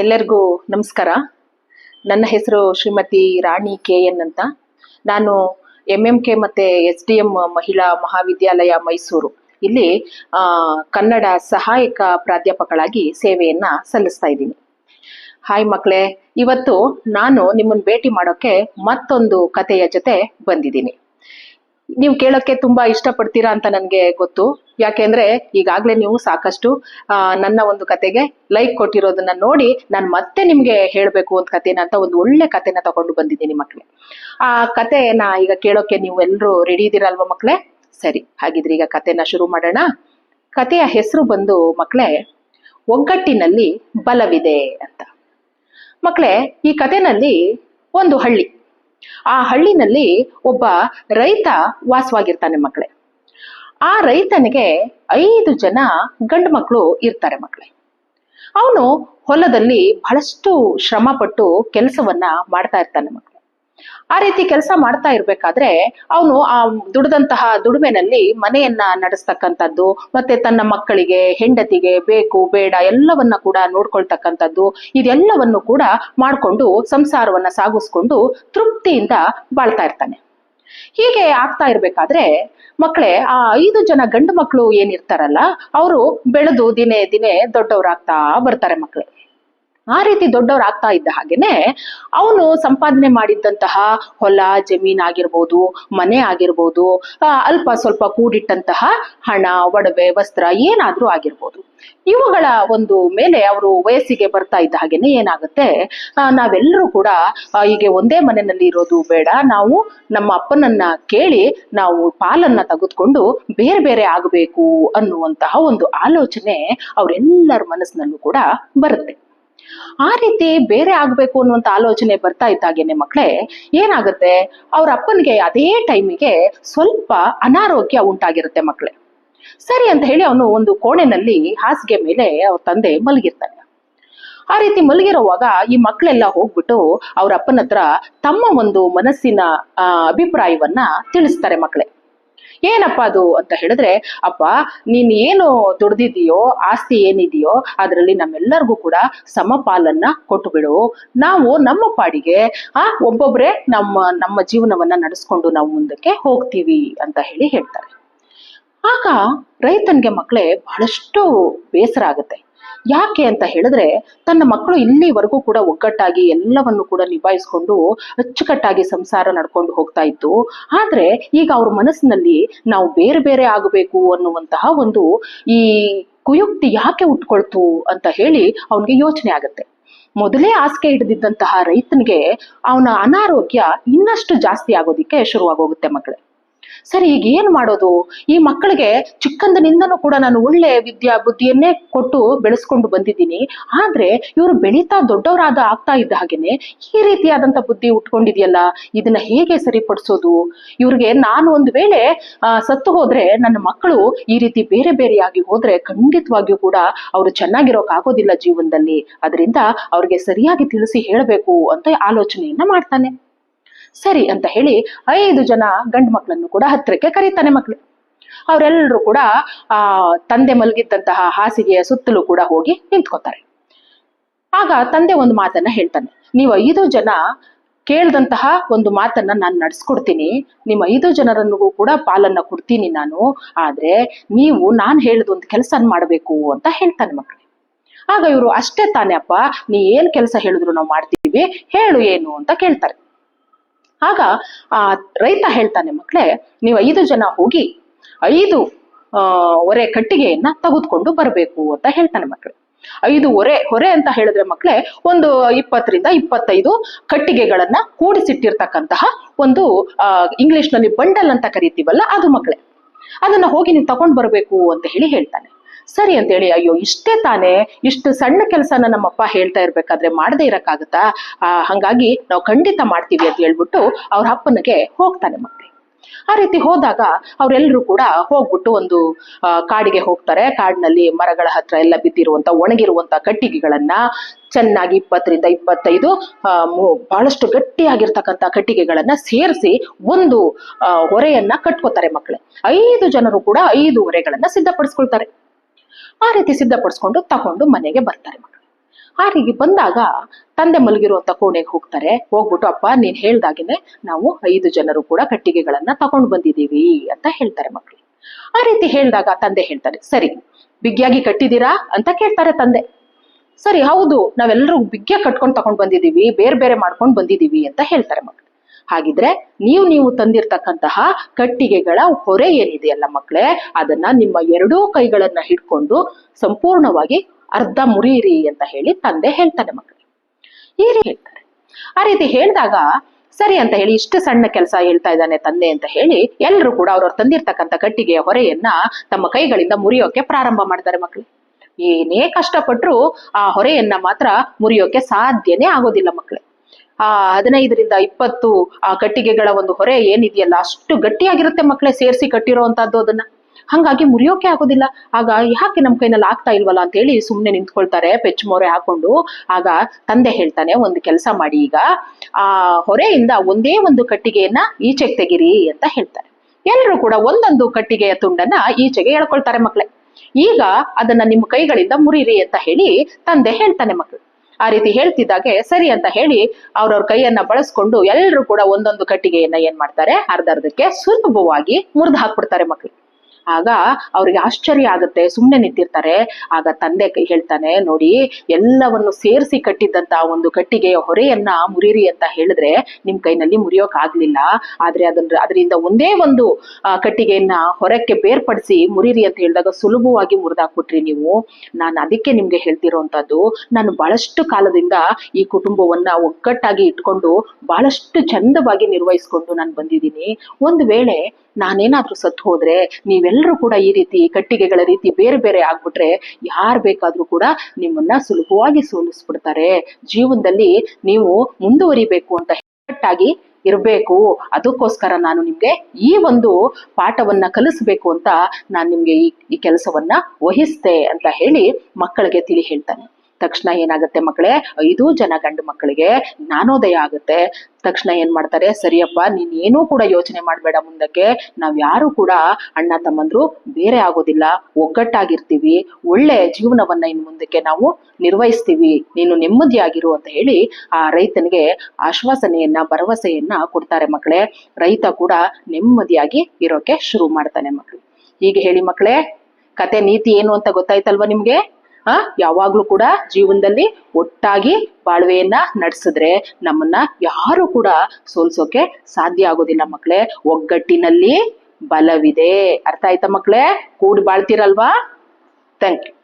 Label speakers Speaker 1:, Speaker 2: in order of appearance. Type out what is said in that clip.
Speaker 1: ಎಲ್ಲರಿಗೂ ನಮಸ್ಕಾರ. ನನ್ನ ಹೆಸರು ಶ್ರೀಮತಿ ರಾಣಿ ಕೆ ಎನ್ ಅಂತ. ನಾನು ಎಂ ಎಂ ಕೆ ಮತ್ತು ಎಸ್ ಡಿ ಎಂ ಮಹಿಳಾ ಮಹಾವಿದ್ಯಾಲಯ ಮೈಸೂರು. ಇಲ್ಲಿ ಕನ್ನಡ ಸಹಾಯಕ ಪ್ರಾಧ್ಯಾಪಕಳಾಗಿ ಸೇವೆಯನ್ನ ಸಲ್ಲಿಸ್ತಾ ಇದ್ದೀನಿ. ಹಾಯ್ ಮಕ್ಕಳೇ ಇವತ್ತು ನಾನು ನಿಮ್ಮನ್ನು ಭೇಟಿ ಮಾಡೋಕ್ಕೆ ಮತ್ತೊಂದು ಕಥೆಯ ಜೊತೆ ಬಂದಿದ್ದೀನಿ. ನೀವು ಕೇಳೋಕ್ಕೆ ತುಂಬಾ ಇಷ್ಟಪಡ್ತೀರಾ ಅಂತ ನನಗೆ ಗೊತ್ತು. ಯಾಕೆಂದ್ರೆ ಈಗಾಗಲೇ ನೀವು ಸಾಕಷ್ಟು ನನ್ನ ಒಂದು ಕತೆಗೆ ಲೈಕ್ ಕೊಟ್ಟಿರೋದನ್ನ ನೋಡಿ ನಾನು ಮತ್ತೆ ನಿಮಗೆ ಹೇಳಬೇಕು ಅಂತ ಕಥೆನ ಅಂತ ಒಂದು ಒಳ್ಳೆ ಕಥೆನ ತಗೊಂಡು ಬಂದಿದ್ದೀನಿ ಮಕ್ಕಳೇ ಆ ಕಥೆನ ಈಗ ಕೇಳೋಕ್ಕೆ ನೀವು ಎಲ್ಲರೂ ರೆಡಿ ಇದ್ದೀರಲ್ವ ಮಕ್ಕಳೇ ಸರಿ, ಹಾಗಿದ್ರೆ ಈಗ ಕಥೆನ ಶುರು ಮಾಡೋಣ. ಕಥೆಯ ಹೆಸರು ಬಂದು ಮಕ್ಕಳೇ ಒಗ್ಗಟ್ಟಿನಲ್ಲಿ ಬಲವಿದೆ ಅಂತ. ಮಕ್ಕಳೇ ಈ ಕಥೆನಲ್ಲಿ ಒಂದು ಹಳ್ಳಿ. ಆ ಹಳ್ಳಿನಲ್ಲಿ ಒಬ್ಬ ರೈತ ವಾಸವಾಗಿರ್ತಾನೆ ಮಕ್ಕಳೇ. ಆ ರೈತನಿಗೆ ಐದು ಜನ ಗಂಡು ಮಕ್ಕಳು ಇರ್ತಾರೆ ಮಕ್ಕಳೇ. ಅವನು ಹೊಲದಲ್ಲಿ ಬಹಳಷ್ಟು ಶ್ರಮ ಪಟ್ಟು ಕೆಲಸವನ್ನ ಮಾಡ್ತಾ ಇರ್ತಾನೆ ಮಕ್ಕಳು. ಆ ರೀತಿ ಕೆಲಸ ಮಾಡ್ತಾ ಇರ್ಬೇಕಾದ್ರೆ ಅವನು ಆ ದುಡಿದಂತಹ ದುಡಿಮೆನಲ್ಲಿ ಮನೆಯನ್ನ ನಡೆಸ್ತಕ್ಕಂಥದ್ದು, ಮತ್ತೆ ತನ್ನ ಮಕ್ಕಳಿಗೆ, ಹೆಂಡತಿಗೆ ಬೇಕು, ಬೇಡ, ಎಲ್ಲವನ್ನ ಕೂಡ ನೋಡ್ಕೊಳ್ತಕ್ಕಂಥದ್ದು, ಇದೆಲ್ಲವನ್ನು ಕೂಡ ಮಾಡಿಕೊಂಡು ಸಂಸಾರವನ್ನ ಸಾಗಿಸ್ಕೊಂಡು ತೃಪ್ತಿಯಿಂದ ಬಾಳ್ತಾ ಇರ್ತಾನೆ. ಹೀಗೆ ಆಗ್ತಾ ಇರ್ಬೇಕಾದ್ರೆ ಮಕ್ಕಳೇ, ಆ ಐದು ಜನ ಗಂಡು ಮಕ್ಕಳು ಏನಿರ್ತಾರಲ್ಲ, ಅವರು ಬೆಳೆದು ದಿನೇ ದಿನೇ ದೊಡ್ಡವರಾಗ್ತಾ ಬರ್ತಾರೆ ಮಕ್ಕಳೇ. ಆ ರೀತಿ ದೊಡ್ಡವ್ರು ಆಗ್ತಾ ಇದ್ದ ಹಾಗೇನೆ ಅವನು ಸಂಪಾದನೆ ಮಾಡಿದ್ದಂತಹ ಹೊಲ, ಜಮೀನ್ ಆಗಿರ್ಬೋದು, ಮನೆ ಆಗಿರ್ಬೋದು ಅಲ್ಪ ಸ್ವಲ್ಪ ಕೂಡಿಟ್ಟಂತಹ ಹಣ, ಒಡವೆ, ವಸ್ತ್ರ ಏನಾದ್ರೂ ಆಗಿರ್ಬೋದು. ಇವುಗಳ ಒಂದು ಮೇಲೆ ಅವರು ವಯಸ್ಸಿಗೆ ಬರ್ತಾ ಇದ್ದ ಹಾಗೇನೆ ಏನಾಗುತ್ತೆ? ನಾವೆಲ್ಲರೂ ಕೂಡ ಹೀಗೆ ಒಂದೇ ಮನೆಯಲ್ಲಿ ಇರೋದು ಬೇಡ. ನಾವು ನಮ್ಮ ಅಪ್ಪನನ್ನ ಕೇಳಿ ನಾವು ಪಾಲನ್ನ ತೆಗೆದುಕೊಂಡು ಬೇರೆ ಬೇರೆ ಆಗಬೇಕು ಅನ್ನುವಂತಹ ಒಂದು ಆಲೋಚನೆ ಅವರೆಲ್ಲರ ಮನಸ್ಸಿನಲ್ಲೂ ಕೂಡ ಬರುತ್ತೆ. ಆ ರೀತಿ ಬೇರೆ ಆಗ್ಬೇಕು ಅನ್ನುವಂತ ಆಲೋಚನೆ ಬರ್ತಾ ಇದ್ದಾಗೇನೆ ಮಕ್ಕಳೇ ಏನಾಗುತ್ತೆ? ಅವ್ರ ಅಪ್ಪನಿಗೆ ಅದೇ ಟೈಮಿಗೆ ಸ್ವಲ್ಪ ಅನಾರೋಗ್ಯ ಉಂಟಾಗಿರುತ್ತೆ ಮಕ್ಕಳೇ ಸರಿ ಅಂತ ಹೇಳಿ ಅವನು ಒಂದು ಕೋಣೆನಲ್ಲಿ ಹಾಸಿಗೆ ಮೇಲೆ ಅವ್ರ ತಂದೆ ಮಲಗಿರ್ತಾನೆ. ಆ ರೀತಿ ಮಲಗಿರುವಾಗ ಈ ಮಕ್ಕಳೆಲ್ಲ ಹೋಗ್ಬಿಟ್ಟು ಅವ್ರ ಅಪ್ಪನ ಹತ್ರ ತಮ್ಮ ಒಂದು ಮನಸ್ಸಿನ ಅಭಿಪ್ರಾಯವನ್ನ ತಿಳಿಸ್ತಾರೆ ಮಕ್ಕಳೇ ಏನಪ್ಪ ಅದು ಅಂತ ಹೇಳಿದ್ರೆ, ಅಪ್ಪ, ನೀನ್ ಏನು ದುಡ್ದಿದೀಯೋ ಆಸ್ತಿ ಏನಿದೆಯೋ, ಅದರಲ್ಲಿ ನಮ್ಮೆಲ್ಲರಿಗೂ ಕೂಡ ಸಮಪಾಲನ್ನ ಕೊಟ್ಟು ಬಿಡು ನಾವು ನಮ್ಮ ಪಾಡಿಗೆ, ಆ, ಒಬ್ಬೊಬ್ರೆ ನಮ್ಮ ನಮ್ಮ ಜೀವನವನ್ನ ನಡೆಸ್ಕೊಂಡು ನಾವು ಮುಂದಕ್ಕೆ ಹೋಗ್ತೀವಿ ಅಂತ ಹೇಳಿ ಹೇಳ್ತಾರೆ. ಆಗ ರೈತನ್ಗೆ ಮಕ್ಕಳೇ ಬಹಳಷ್ಟು ಬೇಸರ ಆಗುತ್ತೆ. ಯಾಕೆ ಅಂತ ಹೇಳಿದ್ರೆ ತನ್ನ ಮಕ್ಕಳು ಇಲ್ಲಿವರೆಗೂ ಕೂಡ ಒಗ್ಗಟ್ಟಾಗಿ ಎಲ್ಲವನ್ನು ಕೂಡ ನಿಭಾಯಿಸ್ಕೊಂಡು ಅಚ್ಚುಕಟ್ಟಾಗಿ ಸಂಸಾರ ನಡ್ಕೊಂಡು ಹೋಗ್ತಾ ಇತ್ತು. ಆದ್ರೆ ಈಗ ಅವ್ರ ಮನಸ್ಸಿನಲ್ಲಿ ನಾವು ಬೇರೆ ಬೇರೆ ಆಗಬೇಕು ಅನ್ನುವಂತಹ ಒಂದು ಈ ಕುಯುಕ್ತಿ ಯಾಕೆ ಉಟ್ಕೊಳ್ತು ಅಂತ ಹೇಳಿ ಅವನಿಗೆ ಯೋಚನೆ ಆಗುತ್ತೆ. ಮೊದಲೇ ಆಸ್ಕೆ ಹಿಡಿದಿದ್ದಂತಹ ರೈತನಿಗೆ ಅವನ ಅನಾರೋಗ್ಯ ಇನ್ನಷ್ಟು ಜಾಸ್ತಿ ಆಗೋದಿಕ್ಕೆ ಶುರುವಾಗೋಗುತ್ತೆ ಮಕ್ಕಳೇ ಸರಿ, ಈಗ ಏನ್ ಮಾಡೋದು? ಈ ಮಕ್ಕಳಿಗೆ ಚಿಕ್ಕಂದಿನಿಂದನೂ ಕೂಡ ನಾನು ಒಳ್ಳೆ ವಿದ್ಯಾ ಬುದ್ಧಿಯನ್ನೇ ಕೊಟ್ಟು ಬೆಳೆಸ್ಕೊಂಡು ಬಂದಿದ್ದೀನಿ. ಆದ್ರೆ ಇವರು ಬೆಳೀತಾ ದೊಡ್ಡವರಾದ ಆಗ್ತಾ ಇದ್ದ ಹಾಗೇನೆ ಈ ರೀತಿಯಾದಂತ ಬುದ್ಧಿ ಉಟ್ಕೊಂಡಿದ್ಯಲ್ಲ, ಇದನ್ನ ಹೇಗೆ ಸರಿಪಡಿಸೋದು? ಇವ್ರಿಗೆ ನಾನು ಒಂದು ವೇಳೆ ಸತ್ತು ಹೋದ್ರೆ, ನನ್ನ ಮಕ್ಕಳು ಈ ರೀತಿ ಬೇರೆ ಬೇರೆಯಾಗಿ ಹೋದ್ರೆ ಖಂಡಿತವಾಗಿಯೂ ಕೂಡ ಅವರು ಚೆನ್ನಾಗಿರೋಕ್ ಆಗೋದಿಲ್ಲ ಜೀವನದಲ್ಲಿ. ಅದರಿಂದ ಅವ್ರಿಗೆ ಸರಿಯಾಗಿ ತಿಳಿಸಿ ಹೇಳಬೇಕು ಅಂತ ಆಲೋಚನೆಯನ್ನ ಮಾಡ್ತಾನೆ. ಸರಿ ಅಂತ ಹೇಳಿ ಐದು ಜನ ಗಂಡು ಮಕ್ಕಳನ್ನು ಕೂಡ ಹತ್ತಿರಕ್ಕೆ ಕರೀತಾನೆ ಮಕ್ಕಳು ಅವರೆಲ್ಲರೂ ಕೂಡ ಆ ತಂದೆ ಮಲಗಿದ್ದಂತಹ ಹಾಸಿಗೆಯ ಸುತ್ತಲೂ ಕೂಡ ಹೋಗಿ ನಿಂತ್ಕೋತಾರೆ. ಆಗ ತಂದೆ ಒಂದು ಮಾತನ್ನ ಹೇಳ್ತಾನೆ, ನೀವು ಐದು ಜನ ಕೇಳ್ದಂತಹ ಒಂದು ಮಾತನ್ನ ನಾನು ನಡೆಸ್ಕೊಡ್ತೀನಿ. ನಿಮ್ಮ ಐದು ಜನರನ್ನು ಕೂಡ ಪಾಲನ್ನ ಕೊಡ್ತೀನಿ ನಾನು. ಆದ್ರೆ ನೀವು ನಾನು ಹೇಳದೊಂದು ಕೆಲಸ ಮಾಡಬೇಕು ಅಂತ ಹೇಳ್ತಾನೆ ಮಕ್ಕಳು ಆಗ ಇವರು, ಅಷ್ಟೇ ತಾನೇ ಅಪ್ಪ, ನೀ ಏನ್ ಕೆಲಸ ಹೇಳಿದ್ರು ನಾವು ಮಾಡ್ತೀವಿ, ಹೇಳು ಏನು? ಅಂತ ಕೇಳ್ತಾರೆ. ಆಗ ಆ ರೈತ ಹೇಳ್ತಾನೆ ಮಕ್ಕಳೇ ನೀವು ಐದು ಜನ ಹೋಗಿ ಐದು ಒರೆ ಕಟ್ಟಿಗೆಯನ್ನ ತೆಗೆದುಕೊಂಡು ಬರಬೇಕು ಅಂತ ಹೇಳ್ತಾನೆ ಮಕ್ಕಳು ಐದು ಹೊರೆ ಹೊರೆ ಅಂತ ಹೇಳಿದ್ರೆ ಮಕ್ಕಳೇ ಒಂದು ಇಪ್ಪತ್ತರಿಂದ ಇಪ್ಪತ್ತೈದು ಕಟ್ಟಿಗೆಗಳನ್ನ ಕೂಡಿಸಿಟ್ಟಿರ್ತಕ್ಕಂತಹ ಒಂದು ಇಂಗ್ಲಿಷ್ನಲ್ಲಿ ಬಂಡಲ್ ಅಂತ ಕರಿತೀವಲ್ಲ, ಅದು ಮಕ್ಕಳೇ ಅದನ್ನ ಹೋಗಿ ನೀವು ತಗೊಂಡ್ ಬರಬೇಕು ಅಂತ ಹೇಳಿ ಹೇಳ್ತಾನೆ. ಸರಿ ಅಂತ ಹೇಳಿ ಅಯ್ಯೋ, ಇಷ್ಟೇ ತಾನೇ, ಇಷ್ಟು ಸಣ್ಣ ಕೆಲಸನ ನಮ್ಮಪ್ಪ ಹೇಳ್ತಾ ಇರ್ಬೇಕಾದ್ರೆ ಮಾಡದೇ ಇರಕ್ಕಾಗತ್ತಾ? ಹಂಗಾಗಿ ನಾವು ಖಂಡಿತ ಮಾಡ್ತೀವಿ ಅಂತ ಹೇಳ್ಬಿಟ್ಟು ಅವ್ರ ಅಪ್ಪನಿಗೆ ಹೋಗ್ತಾನೆ ಮಕ್ಕಳು ಆ ರೀತಿ ಹೋದಾಗ ಅವರೆಲ್ಲರೂ ಕೂಡ ಹೋಗ್ಬಿಟ್ಟು ಒಂದು ಕಾಡಿಗೆ ಹೋಗ್ತಾರೆ. ಕಾಡಿನಲ್ಲಿ ಮರಗಳ ಹತ್ರ ಎಲ್ಲ ಬಿದ್ದಿರುವಂತ, ಒಣಗಿರುವಂತ ಕಟ್ಟಿಗೆಗಳನ್ನ ಚೆನ್ನಾಗಿ ಇಪ್ಪತ್ತರಿಂದ ಇಪ್ಪತ್ತೈದು ಬಹಳಷ್ಟು ಗಟ್ಟಿಯಾಗಿರ್ತಕ್ಕಂಥ ಕಟ್ಟಿಗೆಗಳನ್ನ ಸೇರಿಸಿ ಒಂದು ಹೊರೆಯನ್ನ ಕಟ್ಕೋತಾರೆ ಮಕ್ಕಳು ಐದು ಜನರು ಕೂಡ ಐದು ಹೊರೆಗಳನ್ನ ಸಿದ್ಧಪಡಿಸ್ಕೊಳ್ತಾರೆ. ಆ ರೀತಿ ಸಿದ್ಧಪಡಿಸ್ಕೊಂಡು ತಗೊಂಡು ಮನೆಗೆ ಬರ್ತಾರೆ ಮಕ್ಕಳು. ಆ ರೀತಿ ಬಂದಾಗ ತಂದೆ ಮಲಗಿರುವಂತ ಕೋಣೆಗೆ ಹೋಗ್ತಾರೆ. ಹೋಗ್ಬಿಟ್ಟು, ಅಪ್ಪ, ನೀನ್ ಹೇಳ್ದಾಗೆನೆ ನಾವು ಐದು ಜನರು ಕೂಡ ಕಟ್ಟಿಗೆಗಳನ್ನ ತಗೊಂಡು ಬಂದಿದ್ದೀವಿ ಅಂತ ಹೇಳ್ತಾರೆ ಮಕ್ಕಳು. ಆ ರೀತಿ ಹೇಳಿದಾಗ ತಂದೆ ಹೇಳ್ತಾರೆ, ಸರಿ ಬಿಗ್ಗಿಯಾಗಿ ಕಟ್ಟಿದೀರಾ ಅಂತ ಕೇಳ್ತಾರೆ ತಂದೆ. ಸರಿ, ಹೌದು ನಾವೆಲ್ಲರೂ ಬಿಗ್ಗೆ ಕಟ್ಕೊಂಡು ತಗೊಂಡ್ ಬಂದಿದ್ದೀವಿ ಬೇರೆ ಬೇರೆ ಮಾಡ್ಕೊಂಡು ಬಂದಿದ್ದೀವಿ ಅಂತ ಹೇಳ್ತಾರೆ ಮಕ್ಕಳು. ಹಾಗಿದ್ರೆ ನೀವು ನೀವು ತಂದಿರ್ತಕ್ಕಂತಹ ಕಟ್ಟಿಗೆಗಳ ಹೊರೆ ಏನಿದೆಯಲ್ಲ ಮಕ್ಕಳೇ, ಅದನ್ನ ನಿಮ್ಮ ಎರಡೂ ಕೈಗಳನ್ನ ಹಿಡ್ಕೊಂಡು ಸಂಪೂರ್ಣವಾಗಿ ಅರ್ಧ ಮುರಿಯಿರಿ ಅಂತ ಹೇಳಿ ತಂದೆ ಹೇಳ್ತಾನೆ ಮಕ್ಕಳು. ಈ ರೀತಿ ಹೇಳ್ತಾರೆ. ಆ ರೀತಿ ಹೇಳಿದಾಗ, ಸರಿ ಅಂತ ಹೇಳಿ ಇಷ್ಟು ಸಣ್ಣ ಕೆಲಸ ಹೇಳ್ತಾ ಇದ್ದಾನೆ ತಂದೆ ಅಂತ ಹೇಳಿ ಎಲ್ಲರೂ ಕೂಡ ಅವ್ರವ್ರು ತಂದಿರ್ತಕ್ಕಂಥ ಕಟ್ಟಿಗೆಯ ಹೊರೆಯನ್ನ ತಮ್ಮ ಕೈಗಳಿಂದ ಮುರಿಯೋಕೆ ಪ್ರಾರಂಭ ಮಾಡ್ತಾರೆ ಮಕ್ಕಳು. ಏನೇ ಕಷ್ಟಪಟ್ಟರು ಆ ಹೊರೆಯನ್ನ ಮಾತ್ರ ಮುರಿಯೋಕೆ ಸಾಧ್ಯನೇ ಆಗೋದಿಲ್ಲ ಮಕ್ಕಳು. ಆ ಹದಿನೈದರಿಂದ ಇಪ್ಪತ್ತು ಆ ಕಟ್ಟಿಗೆಗಳ ಒಂದು ಹೊರೆ ಏನಿದೆಯಲ್ಲ, ಅಷ್ಟು ಗಟ್ಟಿಯಾಗಿರುತ್ತೆ ಮಕ್ಕಳೇ ಸೇರಿಸಿ ಕಟ್ಟಿರೋ ಅಂತದ್ದು ಅದನ್ನ. ಹಂಗಾಗಿ ಮುರಿಯೋಕೆ ಆಗೋದಿಲ್ಲ. ಆಗ ಯಾಕೆ ನಮ್ ಕೈನಲ್ಲಿ ಆಗ್ತಾ ಇಲ್ವಲ್ಲ ಅಂತ ಹೇಳಿ ಸುಮ್ನೆ ನಿಂತ್ಕೊಳ್ತಾರೆ, ಪೆಚ್ಚು ಮೊರೆ ಹಾಕೊಂಡು. ಆಗ ತಂದೆ ಹೇಳ್ತಾನೆ, ಒಂದು ಕೆಲಸ ಮಾಡಿ ಈಗ. ಆ ಹೊರೆಯಿಂದ ಒಂದೇ ಒಂದು ಕಟ್ಟಿಗೆಯನ್ನ ಈಚೆಗೆ ತೆಗಿರಿ ಅಂತ ಹೇಳ್ತಾರೆ. ಎಲ್ಲರೂ ಕೂಡ ಒಂದೊಂದು ಕಟ್ಟಿಗೆಯ ತುಂಡನ್ನ ಈಚೆಗೆ ಹೇಳ್ಕೊಳ್ತಾರೆ ಮಕ್ಳೆ. ಈಗ ಅದನ್ನ ನಿಮ್ಮ ಕೈಗಳಿಂದ ಮುರಿರಿ ಅಂತ ಹೇಳಿ ತಂದೆ ಹೇಳ್ತಾನೆ ಮಕ್ಕಳು ಆ ರೀತಿ ಹೇಳ್ತಿದ್ದಾಗೆ, ಸರಿ ಅಂತ ಹೇಳಿ ಅವ್ರವ್ರ ಕೈಯನ್ನ ಬಳಸ್ಕೊಂಡು ಎಲ್ಲರೂ ಕೂಡ ಒಂದೊಂದು ಕಟ್ಟಿಗೆಯನ್ನ ಏನ್ ಮಾಡ್ತಾರೆ, ಅರ್ಧರ್ಧಕ್ಕೆ ಸುಲಭವಾಗಿ ಮುರಿದು ಹಾಕ್ಬಿಡ್ತಾರೆ ಮಕ್ಕಳು ಆಗ ಅವ್ರಿಗೆ ಆಶ್ಚರ್ಯ ಆಗುತ್ತೆ ಸುಮ್ಮನೆ ನಿಂತಿರ್ತಾರೆ. ಆಗ ತಂದೆ ಹೇಳ್ತಾನೆ, ನೋಡಿ, ಎಲ್ಲವನ್ನು ಸೇರಿಸಿ ಕಟ್ಟಿದ್ದಂತ ಒಂದು ಕಟ್ಟಿಗೆಯ ಹೊರೆಯನ್ನ ಮುರಿರಿ ಅಂತ ಹೇಳಿದ್ರೆ ನಿಮ್ ಕೈನಲ್ಲಿ ಮುರಿಯೋಕ್ ಆಗ್ಲಿಲ್ಲ. ಆದ್ರೆ ಅದನ್ನ, ಅದರಿಂದ ಒಂದೇ ಒಂದು ಕಟ್ಟಿಗೆಯನ್ನ ಹೊರಕ್ಕೆ ಬೇರ್ಪಡಿಸಿ ಮುರಿರಿ ಅಂತ ಹೇಳಿದಾಗ ಸುಲಭವಾಗಿ ಮುರಿದಾಕ್ಬಿಟ್ರಿ ನೀವು. ನಾನು ಅದಕ್ಕೆ ನಿಮ್ಗೆ ಹೇಳ್ತಿರೋಂಥದ್ದು ನಾನು ಬಹಳಷ್ಟು ಕಾಲದಿಂದ ಈ ಕುಟುಂಬವನ್ನ ಒಗ್ಗಟ್ಟಾಗಿ ಇಟ್ಕೊಂಡು ಬಹಳಷ್ಟು ಚಂದವಾಗಿ ನಿರ್ವಹಿಸ್ಕೊಂಡು ನಾನು ಬಂದಿದ್ದೀನಿ. ಒಂದು ವೇಳೆ ನಾನೇನಾದ್ರೂ ಸತ್ತು ಹೋದ್ರೆ ನೀವೆಲ್ಲರೂ ಕೂಡ ಈ ರೀತಿ ಕಟ್ಟಿಗೆಗಳ ರೀತಿ ಬೇರೆ ಬೇರೆ ಆಗ್ಬಿಟ್ರೆ ಯಾರು ಬೇಕಾದ್ರೂ ಕೂಡ ನಿಮ್ಮನ್ನ ಸುಲಭವಾಗಿ ಸೋಲಿಸ್ಬಿಡ್ತಾರೆ. ಜೀವನದಲ್ಲಿ ನೀವು ಮುಂದುವರಿಬೇಕು ಅಂತ ಕಟ್ಟಾಗಿ ಇರಬೇಕು. ಅದಕ್ಕೋಸ್ಕರ ನಾನು ನಿಮ್ಗೆ ಈ ಒಂದು ಪಾಠವನ್ನ ಕಲಿಸ್ಬೇಕು ಅಂತ ನಾನು ನಿಮ್ಗೆ ಈ ಈ ಕೆಲಸವನ್ನ ವಹಿಸ್ತೆ ಅಂತ ಹೇಳಿ ಮಕ್ಕಳಿಗೆ ತಿಳಿ ಹೇಳ್ತಾನೆ. ತಕ್ಷಣ ಏನಾಗುತ್ತೆ ಮಕ್ಕಳೇ? ಐದು ಜನ ಗಂಡು ಮಕ್ಕಳಿಗೆ ಜ್ಞಾನೋದಯ ಆಗುತ್ತೆ. ತಕ್ಷಣ ಏನ್ ಮಾಡ್ತಾರೆ? ಸರಿಯಪ್ಪ ನೀನ್ ಏನೂ ಕೂಡ ಯೋಚನೆ ಮಾಡಬೇಡ ಮುಂದಕ್ಕೆ. ನಾವ್ ಯಾರು ಕೂಡ ಅಣ್ಣ ತಮ್ಮಂದ್ರು ಬೇರೆ ಆಗೋದಿಲ್ಲ. ಒಗ್ಗಟ್ಟಾಗಿರ್ತೀವಿ. ಒಳ್ಳೆ ಜೀವನವನ್ನ ಇನ್ ಮುಂದಕ್ಕೆ ನಾವು ನಿರ್ವಹಿಸ್ತೀವಿ. ನೀನು ನೆಮ್ಮದಿಯಾಗಿರು ಅಂತ ಹೇಳಿ ಆ ರೈತನಿಗೆ ಆಶ್ವಾಸನೆಯನ್ನ, ಭರವಸೆಯನ್ನ ಕೊಡ್ತಾರೆ ಮಕ್ಕಳೇ. ರೈತ ಕೂಡ ನೆಮ್ಮದಿಯಾಗಿ ಇರೋಕೆ ಶುರು ಮಾಡ್ತಾನೆ ಮಕ್ಕಳು. ಹೀಗೆ ಹೇಳಿ ಮಕ್ಕಳೇ, ಕತೆ ನೀತಿ ಏನು ಅಂತ ಗೊತ್ತಾಯ್ತಲ್ವಾ ನಿಮ್ಗೆ? ಆ ಯಾವಾಗ್ಲೂ ಕೂಡ ಜೀವನದಲ್ಲಿ ಒಟ್ಟಾಗಿ ಬಾಳ್ವೆಯನ್ನ ನಡೆಸಿದ್ರೆ ನಮ್ಮನ್ನ ಯಾರು ಕೂಡ ಸೋಲ್ಸೋಕೆ ಸಾಧ್ಯ ಆಗೋದಿಲ್ಲ ಮಕ್ಕಳೇ ಒಗ್ಗಟ್ಟಿನಲ್ಲಿ ಬಲವಿದೆ. ಅರ್ಥ ಆಯ್ತಾ ಮಕ್ಕಳೇ ಕೂಡಿ ಬಾಳ್ತೀರಲ್ವಾ? Thank you